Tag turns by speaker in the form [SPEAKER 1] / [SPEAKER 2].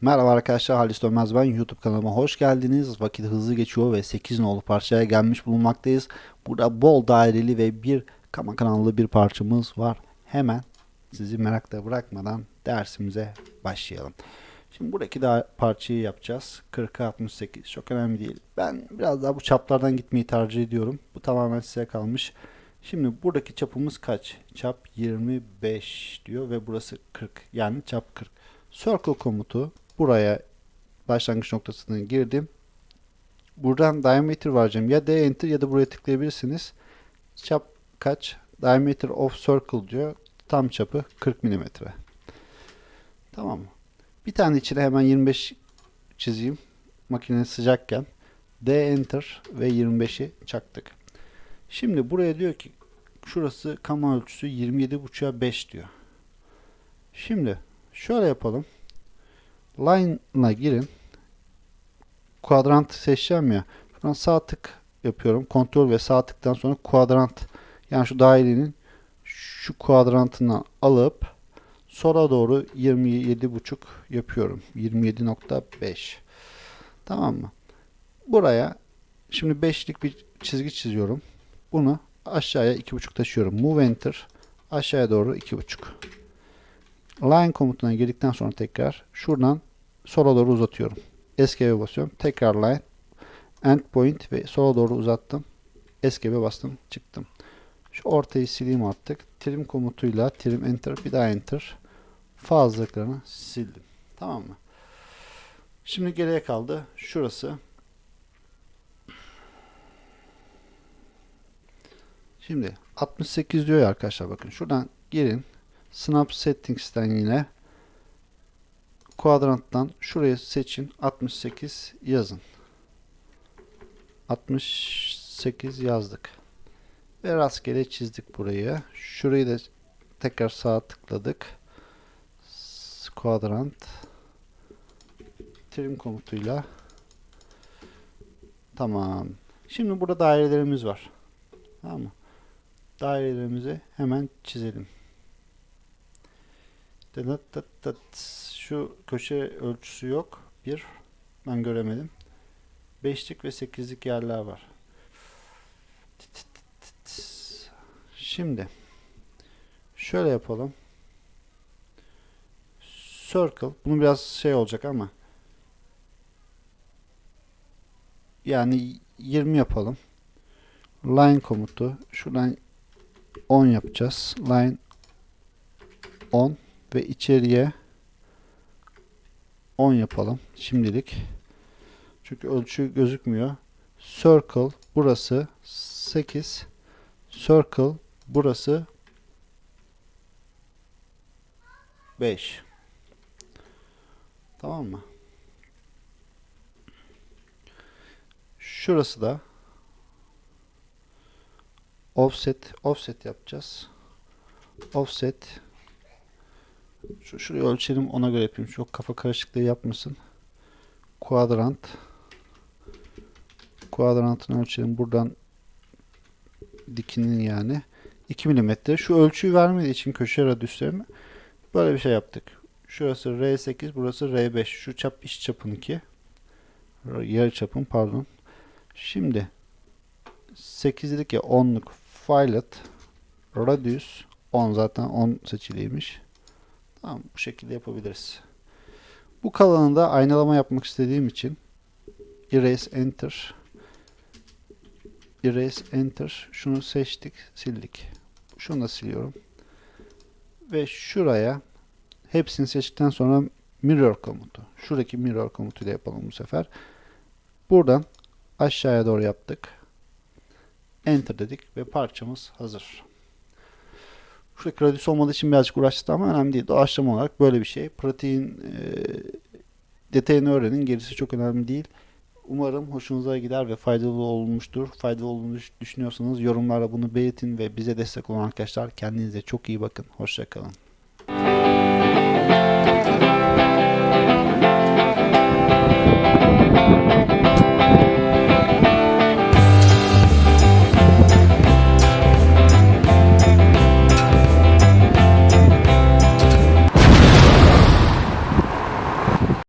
[SPEAKER 1] Merhaba arkadaşlar Halis Dönmez ben YouTube kanalıma hoş geldiniz. Vakit hızlı geçiyor ve 8 nolu parçaya gelmiş bulunmaktayız. Burada bol daireli ve bir kama kanallı bir parçamız var. Hemen sizi merakla bırakmadan dersimize başlayalım. Şimdi buradaki da parçayı yapacağız. 40'a 68 çok önemli değil. Ben biraz daha bu çaplardan gitmeyi tercih ediyorum. Bu tamamen size kalmış. Şimdi buradaki çapımız kaç? Çap 25 diyor ve burası 40. Yani çap 40. Circle komutu buraya başlangıç noktasına girdim. Buradan diameter vereceğim. Ya D enter ya da buraya tıklayabilirsiniz. Çap kaç? Diameter of circle diyor. Tam çapı 40 mm. Tamam mı? Bir tane içine hemen 25 çizeyim. Makine sıcakken. D enter ve 25'i çaktık. Şimdi buraya diyor ki şurası kama ölçüsü 27.5'a 5 diyor. Şimdi şöyle yapalım. Line'la girin. Kuadrant seçeceğim ya. Şuradan sağ tık yapıyorum. Kontrol ve sağ tıktan sonra kuadrant yani şu dairenin şu kuadrantını alıp sola doğru 27.5 yapıyorum. 27.5 Tamam mı? Buraya şimdi 5'lik bir çizgi çiziyorum. Bunu aşağıya 2.5 taşıyorum. Move enter aşağıya doğru 2.5 line komutuna girdikten sonra tekrar şuradan sola doğru uzatıyorum. Escape'e basıyorum. Tekrar line endpoint ve sola doğru uzattım. Escape'e bastım. Çıktım. Şu ortayı sileyim artık. Trim komutuyla trim enter bir daha enter fazlalıklarını sildim. Tamam mı? Şimdi geriye kaldı. Şurası. Şimdi 68 diyor ya arkadaşlar bakın. Şuradan girin. Snap Settings'ten yine kuadranttan şurayı seçin. 68 yazın. 68 yazdık. Ve rastgele çizdik burayı. Şurayı da tekrar sağa tıkladık. Kuadrant trim komutuyla tamam. Şimdi burada dairelerimiz var. Tamam mı? Dairelerimizi hemen çizelim. Dıdıt dıt dıt. Şu köşe ölçüsü yok. Bir. Ben göremedim. Beşlik ve sekizlik yerler var. Şimdi şöyle yapalım. Circle. Bunu biraz şey olacak ama yani 20 yapalım. Line komutu. Şuradan 10 yapacağız. Line 10 ve içeriye 10 yapalım şimdilik. Çünkü ölçü gözükmüyor. Circle burası 8. Circle burası 5. Tamam mı? Şurası da offset offset yapacağız. Offset şu şurayı ölçelim ona göre yapayım. Çok kafa karışıklığı yapmasın. Kuadrant. Kuadrantını ölçelim. Buradan dikinin yani. 2 mm. Şu ölçüyü vermediği için köşe radyüslerini böyle bir şey yaptık. Şurası R8, burası R5. Şu çap iç çapınki. Yarı çapın pardon. Şimdi 8'lik ya 10'luk filet radius 10 zaten 10 seçiliymiş. Tamam bu şekilde yapabiliriz. Bu kalanı da aynalama yapmak istediğim için erase enter erase enter şunu seçtik sildik. Şunu da siliyorum. Ve şuraya hepsini seçtikten sonra mirror komutu. Şuradaki mirror komutuyla yapalım bu sefer. Buradan aşağıya doğru yaptık. Enter dedik ve parçamız hazır. Şuradaki radyüs olmadığı için birazcık uğraştı ama önemli değil. Doğaçlama olarak böyle bir şey. Pratiğin e, detayını öğrenin. Gerisi çok önemli değil. Umarım hoşunuza gider ve faydalı olmuştur. Faydalı olduğunu düşünüyorsanız yorumlarda bunu belirtin ve bize destek olan arkadaşlar kendinize çok iyi bakın. Hoşçakalın.